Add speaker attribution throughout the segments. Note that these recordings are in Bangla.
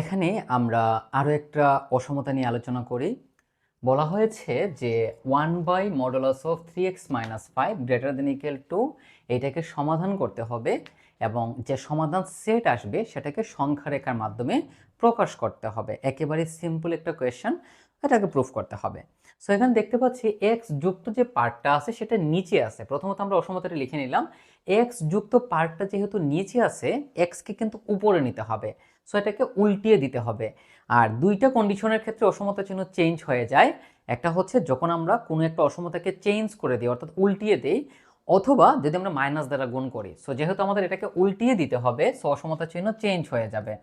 Speaker 1: এখানে আমরা আরও একটা অসমতা নিয়ে আলোচনা করি। বলা হয়েছে যে one by modulus of three X minus five greater than equal to এটাকে সমাধান করতে হবে এবং যে সমাধান সেট আসবে সেটাকে সংখ্যা রেখার মাধ্যমে প্রকাশ করতে হবে। একেবারে সিম্পল একটা কোয়েশ্চেন এটাকে প্রুফ করতে হবে। সো এখানে দেখতে পাচ্ছি এক্স যুক্ত যে পার্টটা আছে সেটা নিচে আছে। প্রথমত আমরা অসমতাটা লিখে নিলাম। এক্স যুক্ত পার্টটা যেহেতু নিচে আছে এক্সকে কিন্তু উপরে নিতে হবে। সো এটাকে উল্টিয়ে দিতে হবে। আর দুইটা কন্ডিশনের ক্ষেত্রে অসমতা চিহ্ন চেঞ্জ হয়ে যায়। একটা হচ্ছে যখন আমরা কোনো একটা অসমতাকে চেঞ্জ করে দিই, অর্থাৎ উল্টিয়ে দিই, অথবা যদি আমরা মাইনাস দ্বারা গুণ করি। সো যেহেতু আমাদের এটাকে উল্টিয়ে দিতে হবে সো অসমতা চিহ্ন চেঞ্জ হয়ে যাবে।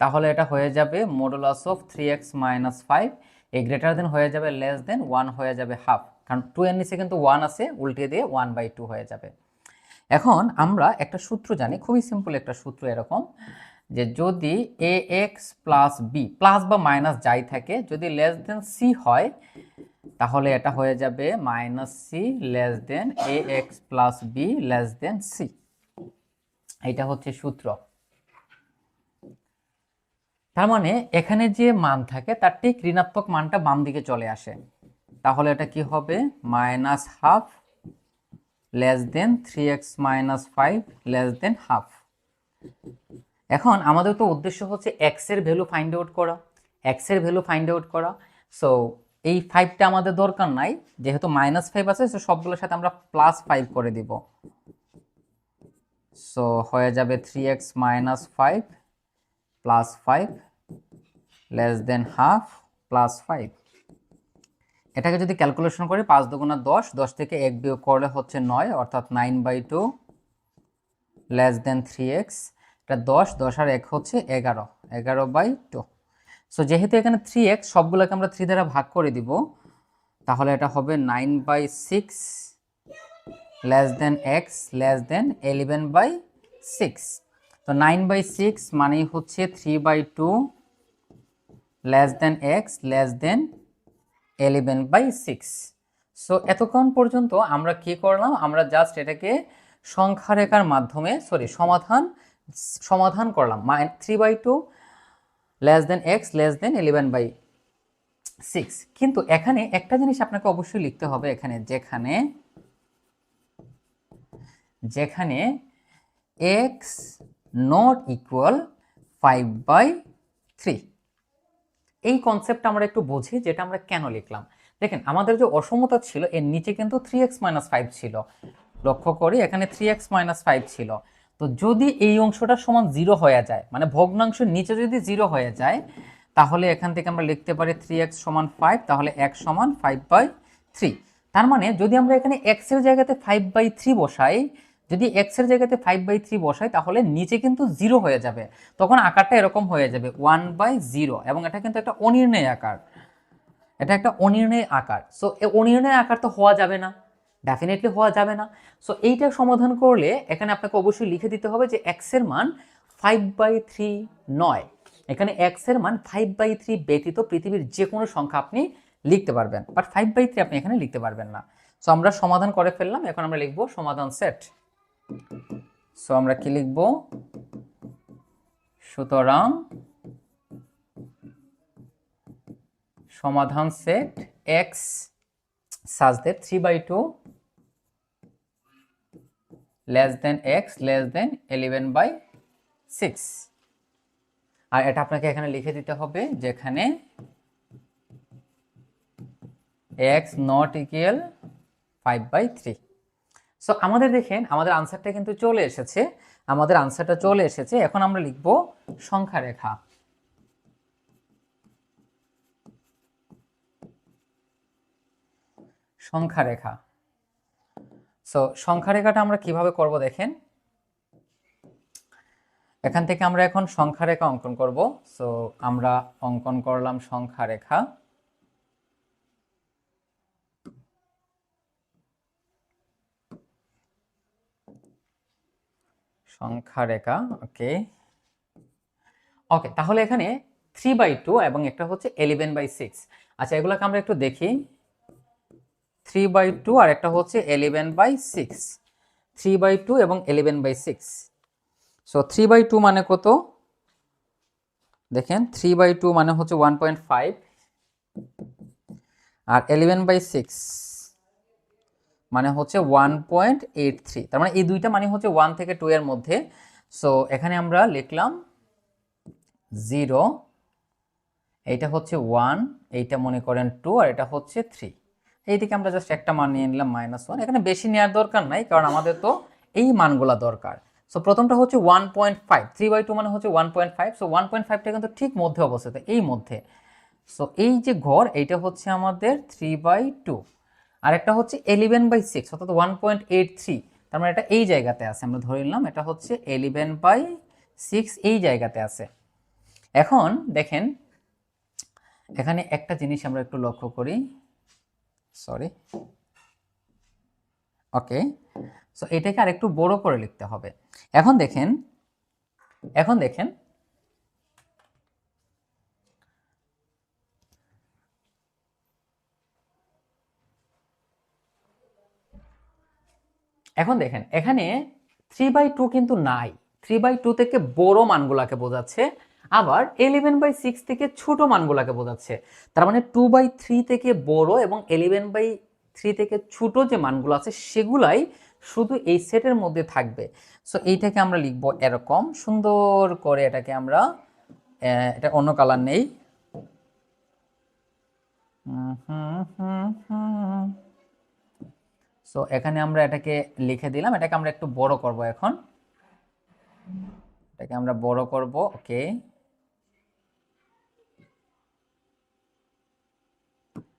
Speaker 1: তাহলে এটা হয়ে যাবে modulus of three X minus five এই গ্রেটার দেন হয়ে যাবে লেস দেন ওয়ান হয়ে যাবে হাফ কারণ টু এর নিচে কিন্তু ওয়ান আছে, উল্টিয়ে দিয়ে ওয়ান বাই টু হয়ে যাবে। এখন আমরা একটা সূত্র জানি, খুবই সিম্পল একটা সূত্র এরকম। যে যদি A X plus B plus বা মাইনাস যাই থাকে, যদি লেস দেন সি হয়, তাহলে এটা হয়ে যাবে minus C less than A X plus B less than C এটা হচ্ছে সূত্র। তার মানে এখানে যে মান থাকে, তার ঠিক ঋণাত্মক মানটা বাম দিকে চলে আসে। তাহলে এটা কি হবে? Minus half less than three X minus five less than half এখন আমাদের তো উদ্দেশ্য হচ্ছে এক্সের ভ্যালু ফাইন্ড আউট করা এক্সের ভ্যালু ফাইন্ড আউট করা। সো এই ফাইভটা আমাদের দরকার নাই। যেহেতু মাইনাস ফাইভ আছে সো সবগুলোর সাথে আমরা প্লাস ফাইভ করে দিব। সো হয়ে যাবে three X minus five plus five less than half plus five এটাকে যদি ক্যালকুলেশন করি, পাঁচ দুগুণা দশ দশ থেকে এক বিয়োগ করলে হচ্ছে নয়, অর্থাৎ nine by two less than three X এটা দশ দশ আর এক হচ্ছে এগারো এগারো বাই টু সো যেহেতু এখানে থ্রি এক্স সবগুলোকে আমরা থ্রি দ্বারা ভাগ করে দিব, তাহলে এটা হবে nine by six less than X less than eleven by six তো নাইন বাই সিক্স মানেই হচ্ছে three by two less than X less than eleven by six so এতক্ষণ পর্যন্ত আমরা কি করলাম? আমরা জাস্ট এটাকে সংখ্যা রেখার মাধ্যমে সরি সমাধান সমাধান করলাম mine three by two less than X less than eleven by six কিন্তু এখানে একটা জিনিস আপনাকে অবশ্যই লিখতে হবে এখানে, যেখানে যেখানে X not equal five by three এই কনসেপ্টটা আমরা একটু বুঝি, যেটা আমরা কেন লিখলাম। দেখেন, আমাদের যে অসমতা ছিল, এর নিচে কিন্তু থ্রি এক্স মাইনাস ফাইভ ছিল। লক্ষ্য করি, এখানে থ্রি এক্স মাইনাস ফাইভ ছিল। তো যদি এই অংশটা সমান জিরো হয়ে যায় মানে ভগ্নাংশের নিচে যদি জিরো হয়ে যায়, তাহলে এখান থেকে আমরা লিখতে পারি থ্রি এক্স সমান ফাইভ তাহলে এক সমান ফাইভ বাই থ্রি তার মানে যদি আমরা এখানে এক্সের জায়গাতে ফাইভ বাই থ্রি বসাই, যদি এক্সের জায়গাতে ফাইভ বাই থ্রি বসাই, তাহলে নিচে কিন্তু জিরো হয়ে যাবে। তখন আকারটা এরকম হয়ে যাবে ওয়ান বাই জিরো এবং এটা কিন্তু একটা অনির্ণয় আকার। এটা একটা অনির্ণয় আকার। সো অনির্ণয় আকার তো হওয়া যাবে না। ডেফিনেটলি হওয়া যাবে না। সো এইটা সমাধান করলে এখানে আপনাকে অবশ্যই লিখে দিতে হবে যে এক্সের মান ফাইভ বাই থ্রি নয়। এখানে এক্সের মান ফাইভ বাই থ্রি ব্যতীত পৃথিবীর যে কোনো সংখ্যা আপনি লিখতে পারবেন। বাট ফাইভ বাই থ্রি আপনি এখানে লিখতে পারবেন না। সো আমরা সমাধান করে ফেললাম। এখন আমরা লিখব সমাধান সেট সো আমরা কি লিখব? সুতরাং সমাধান set X such that three by two less than X, less than eleven by six. আর এটা আপনাকে এখানে লিখে দিতে হবে যেখানে X not equal five by three. So আমাদের দেখেন, আমাদের আনসারটা কিন্তু চলে এসেছে। আমাদের আনসারটা চলে এসেছে। এখন আমরা লিখব সংখ্যা রেখা সংখ্যা রেখা সো সংখ্যা রেখাটা আমরা কীভাবে করব দেখেন? এখান থেকে আমরা এখন সংখ্যা রেখা অঙ্কন করব। সো আমরা অঙ্কন করলাম সংখ্যা রেখা সংখ্যা রেখা ওকে। ওকে, তাহলে এখানে থ্রি বাই টু এবং একটা হচ্ছে এলেভেন বাই সিক্স আচ্ছা এগুলোকে আমরা একটু দেখি। থ্রি বাই টু আর একটা হচ্ছে eleven by six. Three by two এবং eleven by six. So three by two মানে কত? দেখেন, থ্রি বাই টু মানে হচ্ছে ওয়ান পয়েন্ট ফাইভ। আর এলেভেন বাই সিক্স মানে হচ্ছে ওয়ান পয়েন্ট এইট থ্রি। তার মানে এই দুইটা মানে হচ্ছে ওয়ান থেকে টু এর মধ্যে। সো এখানে আমরা লিখলাম জিরো। এইটা হচ্ছে ওয়ান, এইটা মনে করেন টু, আর এটা হচ্ছে থ্রি। এইদিকে আমরা জাস্ট একটা মান নিয়ে নিলাম মাইনাস ওয়ান এখানে বেশি নেওয়ার দরকার নাই, কারণ আমাদের তো এই মানগুলা দরকার। সো প্রথমটা হচ্ছে one point five three by two মানে হচ্ছে one point five so one point ফাইভটা কিন্তু ঠিক মধ্যে অবস্থিত, এই মধ্যে। সো এই যে ঘর, এইটা হচ্ছে আমাদের থ্রি বাই টু আর একটা হচ্ছে এলিভেন বাই সিক্স অর্থাৎ ওয়ান পয়েন্ট এইট থ্রি তার মানে এটা এই জায়গাতে আছে, আমরা ধরে নিলাম এটা হচ্ছে এলিভেন বাই সিক্স এই জায়গাতে আছে। এখন দেখেন, এখানে একটা জিনিস আমরা একটু লক্ষ্য করি। সরি ওকে সো এটাকে আর একটু বড় করে লিখতে হবে। এখন দেখেন এখন দেখেন এখন দেখেন, এখানে থ্রি বাই টু কিন্তু নাই। থ্রি বাই টু থেকে বড় মানগুলাকে বোঝাচ্ছে। আবার এলেভেন বাই সিক্স থেকে ছোট মানগুলাকে বোঝাচ্ছে। তার মানে টু বাই থ্রি থেকে বড় এবং এলেভেন বাই থ্রি থেকে ছোট যে মানগুলো আছে, সেগুলাই শুধু এই সেটের মধ্যে থাকবে। সো এইটাকে আমরা লিখব এরকম। সুন্দর করে এটাকে আমরা এটা অন্য কালার নেই। সো এখানে আমরা এটাকে লিখে দিলাম। এটাকে আমরা একটু বড় করব এখন। এটাকে আমরা বড় করব ওকে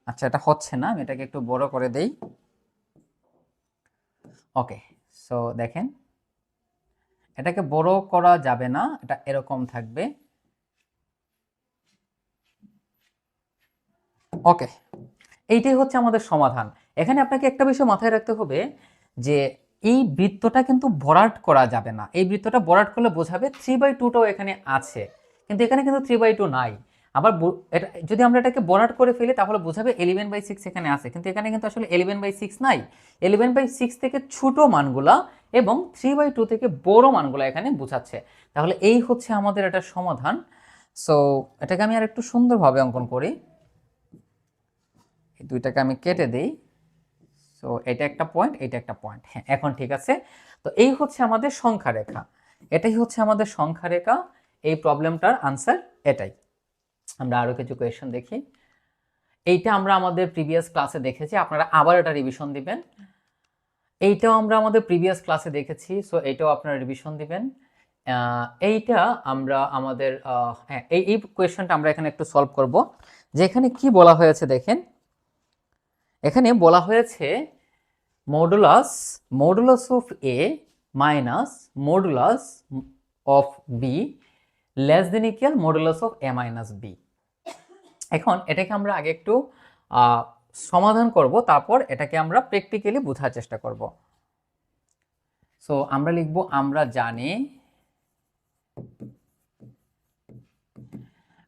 Speaker 1: আচ্ছা এটা হচ্ছে না, আমি এটাকে একটু বড় করে দেই। ওকে সো দেখেন, এটাকে বড় করা যাবে না, এটা এরকম থাকবে। ওকে, এইটাই হচ্ছে আমাদের সমাধান। এখানে আপনাকে একটা বিষয় মাথায় রাখতে হবে যে, এই বৃত্তটা কিন্তু ভরাট করা যাবে না। এই বৃত্তটা ভরাট করলে বোঝাবে থ্রি বাই টুটাও এখানে আছে, কিন্তু এখানে কিন্তু থ্রি বাই টু নাই। আবার এটা, যদি আমরা এটাকে বরাট করে ফেলি, তাহলে বোঝাবে এলিভেন বাই সিক্স এখানে আছে। কিন্তু এখানে কিন্তু আসলে এলিভেন বাই সিক্স নাই। এলিভেন বাই সিক্স থেকে ছোটো মানগুলা এবং থ্রি বাই টু থেকে বড় মানগুলা এখানে বোঝাচ্ছে। তাহলে এই হচ্ছে আমাদের এটা সমাধান। সো এটাকে আমি আর একটু সুন্দরভাবে অঙ্কন করি। দুইটাকে আমি কেটে দিই। সো এটা একটা পয়েন্ট এটা একটা পয়েন্ট হ্যাঁ এখন ঠিক আছে। তো এই হচ্ছে আমাদের সংখ্যা রেখা এটাই হচ্ছে আমাদের সংখ্যা রেখা এই প্রবলেমটার আনসার এটাই। আমরা আরও কিছু কোয়েশন দেখি। এইটা আমরা আমাদের প্রিভিয়াস ক্লাসে দেখেছি, আপনারা আবার এটা রিভিশন দিবেন। এইটাও আমরা আমাদের প্রিভিয়াস ক্লাসে দেখেছি সো এইটাও আপনারা রিভিশন দিবেন। এইটা আমরা আমাদের হ্যাঁ এই এই কোয়েশনটা আমরা এখানে একটু সলভ করব। যে এখানে কি বলা হয়েছে দেখেন, এখানে বলা হয়েছে modulus modulus of A minus modulus of B less than equal modulus of A minus B এখন এটাকে আমরা আগে একটু সমাধান করব, তারপর এটাকে আমরা প্র্যাকটিক্যালি বোঝার চেষ্টা করব। সো আমরা লিখব, আমরা জানি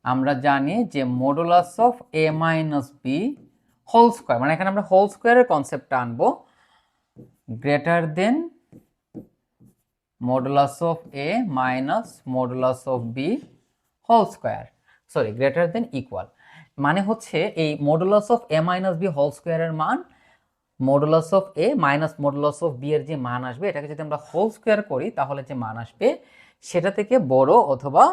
Speaker 1: আমরা জানি যে modulus of A minus B whole square মানে এখানে আমরা হোল স্কোয়ারের কনসেপ্টটা আনব। Greater than modulus of A minus modulus of B whole square sorry greater than equal মানে হচ্ছে এই modulus of A minus B whole স্কোয়ারের মান modulus of A minus modulus of B এর যে মান আসবে, এটাকে যদি আমরা হোল স্কোয়ার করি, তাহলে যে মান আসবে, সেটা থেকে বড় অথবা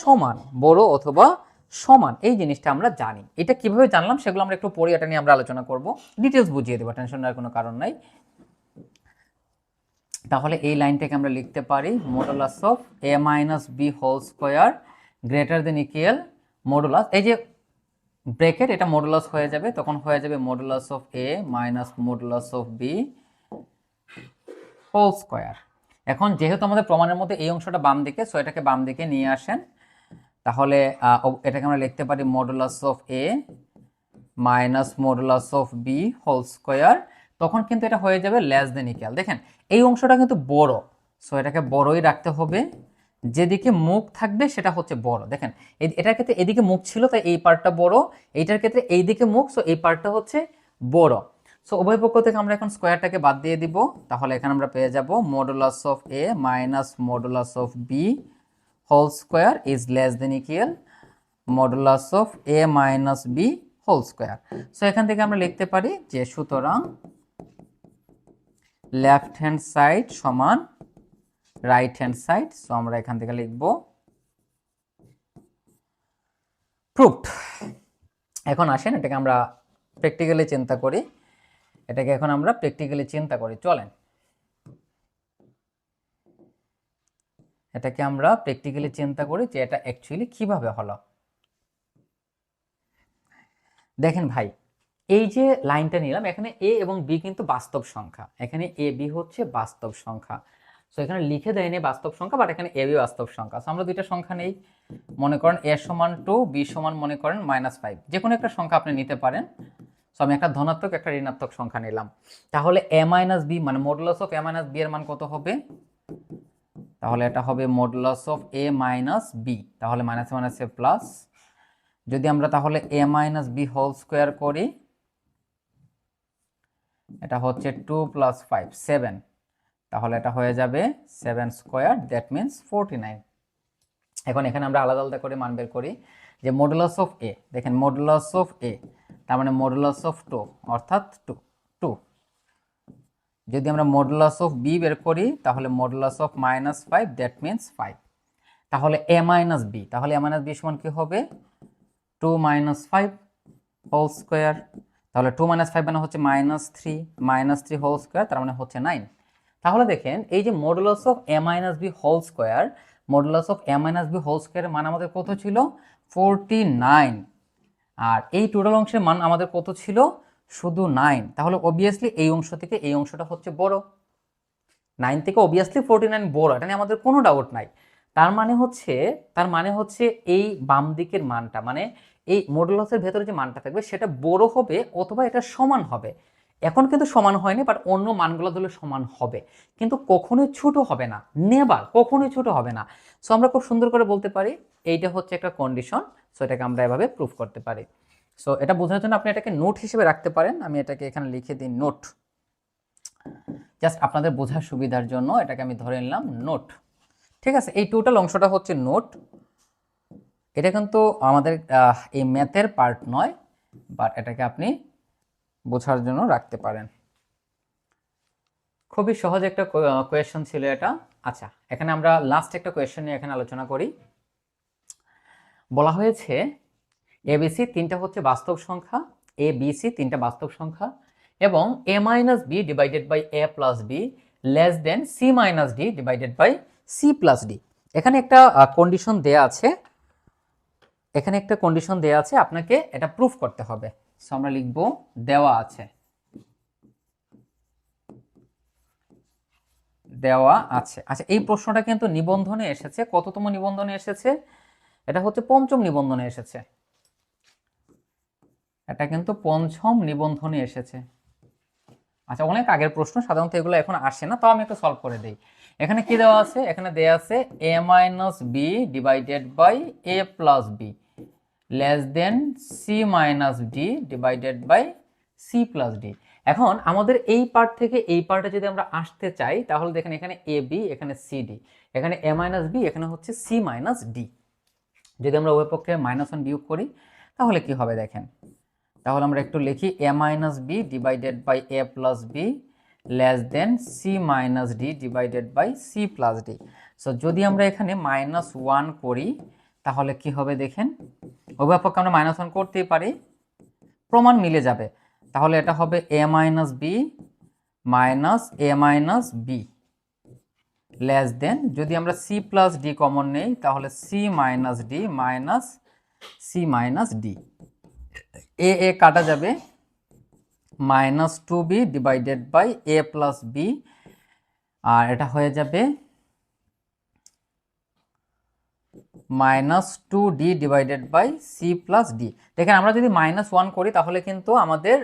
Speaker 1: সমান, বড় অথবা সমান, এই জিনিসটা আমরা জানি। এটা কীভাবে জানলাম, সেগুলো আমরা একটু পরে এটা নিয়ে আমরা আলোচনা করব। ডিটেলস বুঝিয়ে দেবো টেনশন নেওয়ার কোনো কারণ নাই। তাহলে এই লাইনটাকে আমরা লিখতে পারি modulus of A minus B whole square greater than equal modulus এই যে ব্রেকেট এটা মডুলাস হয়ে যাবে, তখন হয়ে যাবে modulus of A minus modulus of B whole square এখন যেহেতু আমাদের প্রমাণের মধ্যে এই অংশটা বাম দিকে সো এটাকে বাম দিকে নিয়ে আসেন। তাহলে এটাকে আমরা লিখতে পারি modulus of A minus modulus of B whole square তখন কিন্তু এটা হয়ে যাবে লেস দেন ইকুয়াল দেখেন, এই অংশটা কিন্তু বড় সো এটাকে বড়ই রাখতে হবে। যেদিকে মুখ থাকবে সেটা হচ্ছে বড়। দেখেন এটার ক্ষেত্রে এদিকে মুখ ছিল, তাই এই পার্টটা বড়। এইটার ক্ষেত্রে এই দিকে মুখ সো এই পার্টটা হচ্ছে বড়। সো উভয় পক্ষ থেকে আমরা এখন স্কোয়ারটাকে বাদ দিয়ে দিব। তাহলে এখানে আমরা পেয়ে যাব modulus of A minus modulus of B whole square is less than equal modulus of A minus B whole square so এখান থেকে আমরা লিখতে পারি যে সুতরাং লেফট হ্যান্ড সাইড সমান রাইট হ্যান্ড সাইড সো আমরা এখান থেকে লিখব প্রুফড এখন আসেন, এটাকে আমরা প্র্যাকটিক্যালি চিন্তা করি। এটাকে এখন আমরা প্র্যাকটিক্যালি চিন্তা করি। চলেন। এটাকে আমরা প্র্যাকটিক্যালি চিন্তা করি যে এটা অ্যাকচুয়ালি কীভাবে হলো। দেখেন ভাই, এই যে লাইনটা নিলাম, এখানে এ এবং বি কিন্তু বাস্তব সংখ্যা। এখানে এ বি হচ্ছে বাস্তব সংখ্যা। সো এখানে লিখে দেয়নি বাস্তব সংখ্যা বাট এখানে এ বি বাস্তব সংখ্যা। সো আমরা দুইটা সংখ্যা নেই। মনে করেন এ সমান টু, বি সমান মনে করেন মাইনাস ফাইভ যে কোনো একটা সংখ্যা আপনি নিতে পারেন। সো আমি একটা ধনাত্মক, একটা ঋণাত্মক সংখ্যা নিলাম। তাহলে এ মাইনাস বি মানে modulus of A minus B এর মান কত হবে? তাহলে এটা হবে modulus of A minus B. তাহলে মাইনাস মাইনাস এ প্লাস যদি আমরা তাহলে A minus B whole square করি, এটা হচ্ছে টু প্লাস ফাইভ সেভেন তাহলে এটা হয়ে যাবে seven square that means forty nine এখন এখানে আমরা আলাদা আলাদা করে মান বের করি যে মডুলাস অফ এ দেখেন মডুলাস অফ এ তার মানে মডুলাস অফ টু অর্থাৎ টু টু যদি আমরা মডুলাস অফ বি বের করি, তাহলে modulus of minus five that means five তাহলে এ মাইনাস বি তাহলে এ মাইনাস বি সমান কী হবে? Two minus five whole square তাহলে টু মাইনাস ফাইভ মানে হচ্ছে minus three minus three whole square তার মানে হচ্ছে নাইন তাহলে দেখেন, এই যে modulus of A minus B whole square modulus of A minus B whole স্কোয়ারের মান আমাদের কত ছিল? ফোরটি নাইন আর এই টোটাল অংশের মান আমাদের কত ছিল? শুধু নাইন তাহলে অবভিয়াসলি এই অংশ থেকে এই অংশটা হচ্ছে বড়। নাইন থেকে অবভিয়াসলি ফোরটি নাইন বড়, এটা নিয়ে আমাদের কোনো ডাউট নাই। তার মানে হচ্ছে, তার মানে হচ্ছে এই বাম দিকের মানটা মানে এই মডুলাসের ভেতরে যে মানটা থাকবে, সেটা বড় হবে অথবা এটা সমান হবে। এখন কিন্তু সমান হয়নি বাট অন্য মানগুলো ধরলে সমান হবে। কিন্তু কখনোই ছোট হবে না, নেবার কখনোই ছোট হবে না। সো আমরা খুব সুন্দর করে বলতে পারি, এইটা হচ্ছে একটা কন্ডিশন সো এটাকে আমরা এভাবে প্রুফ করতে পারি। সো এটা বোঝানোর জন্য আপনি এটাকে নোট হিসেবে রাখতে পারেন, আমি এটাকে এখানে লিখে দিই নোট জাস্ট আপনাদের বোঝার সুবিধার জন্য এটাকে আমি ধরে নিলাম নোট ঠিক আছে, এই টোটাল অংশটা হচ্ছে নোট এটা কিন্তু আমাদের এই ম্যাথের পার্ট নয় বাট এটাকে আপনি বোঝার জন্য রাখতে পারেন। খুবই সহজ একটা কোয়েশ্চন ছিল এটা। আচ্ছা এখানে আমরা লাস্ট একটা কোয়েশ্চন নিয়ে এখানে আলোচনা করি। বলা হয়েছে এবিসি তিনটা হচ্ছে বাস্তব সংখ্যা এ বিসি তিনটা বাস্তব সংখ্যা এবং A minus B divided by A plus B less than C minus D divided by C plus D এখানে একটা কন্ডিশন দেয়া আছে। এখানে একটা কন্ডিশন দেয়া আছে, আপনাকে এটা প্রুফ করতে হবে। সো আমরা লিখব দেওয়া আছে। দেওয়া আছে। আচ্ছা এই প্রশ্নটা কিন্তু নিবন্ধনে এসেছে। কততম নিবন্ধনে এসেছে? এটা হচ্ছে পঞ্চম নিবন্ধনে এসেছে। এটা কিন্তু পঞ্চম নিবন্ধনে এসেছে। আচ্ছা অনেক আগের প্রশ্ন, সাধারণত এগুলো এখন আসে না, তাও আমি একটু সলভ করে দিই। এখানে কি দেওয়া আছে? এখানে দেওয়া আছে A minus B divided by A plus B less than C minus D divided by C plus D এখন আমাদের এই পার্ট থেকে এই পার্টে যদি আমরা আসতে চাই, তাহলে দেখেন এখানে এ বি এখানে সি ডি এখানে এ মাইনাস বি এখানে হচ্ছে সি মাইনাস ডি যদি আমরা উভয় পক্ষে মাইনাস ওয়ান বিয়োগ করি, তাহলে কি হবে দেখেন? তাহলে আমরা একটু লিখি A minus B divided by A plus B less than C minus D divided by C plus D so যদি আমরা এখানে মাইনাস ওয়ান করি তাহলে কি হবে দেখেন? পক্ষে আমরা মাইনাস ওয়ান করতেই পারি। প্রমাণ মিলে যাবে। তাহলে এটা হবে A minus B minus A minus B less than যদি আমরা সি প্লাস ডি কমন নেই, তাহলে C minus D minus C minus D A A কাটা যাবে। Minus two B divided by A plus B আর এটা হয়ে যাবে minus two D divided by C plus D দেখেন, আমরা যদি মাইনাস ওয়ান করি, তাহলে কিন্তু আমাদের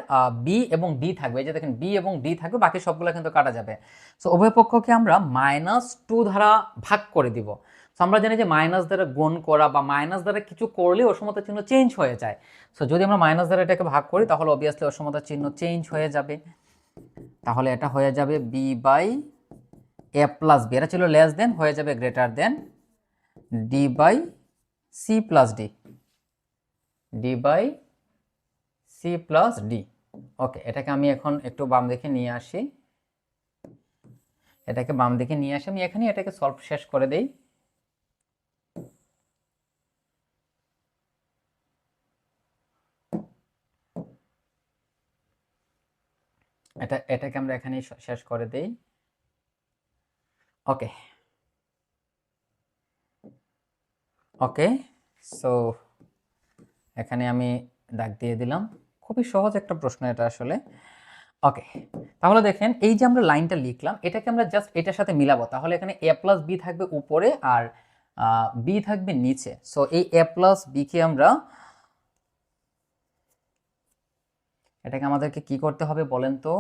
Speaker 1: বি এবং ডি থাকবে। যে দেখেন বি এবং ডি থাকবে, বাকি সবগুলো কিন্তু কাটা যাবে। সো উভয় পক্ষকে আমরা মাইনাস টু দ্বারা ভাগ করে দিব। সো আমরা জানি যে মাইনাস দ্বারা গুণ করা বা মাইনাস দ্বারা কিছু করলে অসমতার চিহ্ন চেঞ্জ হয়ে যায়। সো যদি আমরা মাইনাস দ্বারা এটাকে ভাগ করি, তাহলে অবভিয়াসলি অসমতার চিহ্ন চেঞ্জ হয়ে যাবে। তাহলে এটা হয়ে যাবে B by A plus B এটা ছিল লেস দেন হয়ে যাবে greater than D by C plus D D by C plus D okay এটাকে আমি এখন একটু বাম দিকে নিয়ে আসি। এটাকে বাম দিকে নিয়ে আসি। আমি এখানে এটাকে সলভ শেষ করে দেই। এটা, এটাকে আমরা এখানে শেষ করে দেই। ওকে ওকে সো এখানে আমি দাগ দিয়ে দিলাম। খুবই সহজ একটা প্রশ্ন এটা আসলে। ওকে তাহলে দেখেন এই যে আমরা লাইনটা লিখলাম, এটাকে আমরা জাস্ট এটার সাথে মিলাবো। তাহলে এখানে এ প্লাস বি থাকবে উপরে আর বি থাকবে নিচে। সো এই এ প্লাস বিকে আমরা এটাকে আমাদেরকে কি করতে হবে বলেন তো?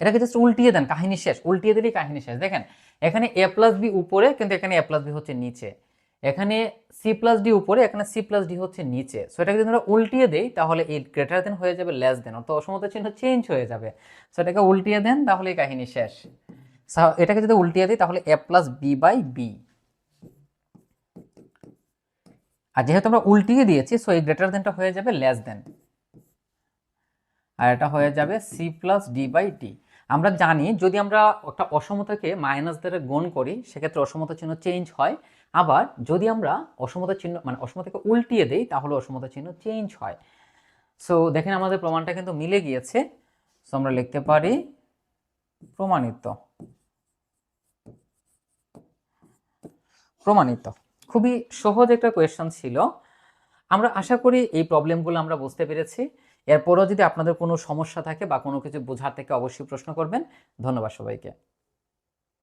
Speaker 1: এটাকে জাস্ট উল্টিয়ে দেন, কাহিনী শেষ, উল্টিয়ে দিলেই কাহিনী শেষ। দেখেন, এখানে এ প্লাস বি উপরে, কিন্তু এখানে এ প্লাস বি হচ্ছে নিচে। এখানে সি প্লাস ডি উপরে, এখানে সি প্লাস ডি হচ্ছে নিচে। সো এটাকে যদি আমরা উল্টিয়ে দেই, তাহলে এই গ্রেটার দেন হয়ে যাবে লেস দেন অর্থাৎ অসমতা চিহ্ন চেঞ্জ হয়ে যাবে। সো এটাকে উল্টিয়ে দেন, তাহলে এই কাহিনী শেষ। এটাকে যদি উল্টিয়ে দিই, তাহলে A plus B by B আর যেহেতু আমরা উল্টিয়ে দিয়েছি সো এই গ্রেটার দেনটা হয়ে যাবে লেস দেন আর এটা হয়ে যাবে C plus D by D আমরা জানি, যদি আমরা একটা অসমতাকে মাইনাস দ্বারা গুণ করি, সেক্ষেত্রে অসমতা চিহ্ন চেঞ্জ হয়। আবার যদি আমরা অসমতা চিহ্ন মানে অসমতাকে উল্টিয়ে দেই, তাহলে অসমতা চিহ্ন চেঞ্জ হয়। সো দেখেন আমাদের প্রমাণটা কিন্তু মিলে গিয়েছে। সো আমরা লিখতে পারি প্রমাণিত। প্রমাণিত। খুবই সহজ একটা কোয়েশ্চন ছিল। আমরা আশা করি এই প্রবলেমগুলো আমরা বুঝতে পেরেছি। এরপরও যদি আপনাদের কোনো সমস্যা থাকে বা কোনো কিছু বোঝার থেকে অবশ্যই প্রশ্ন করবেন। ধন্যবাদ সবাইকে।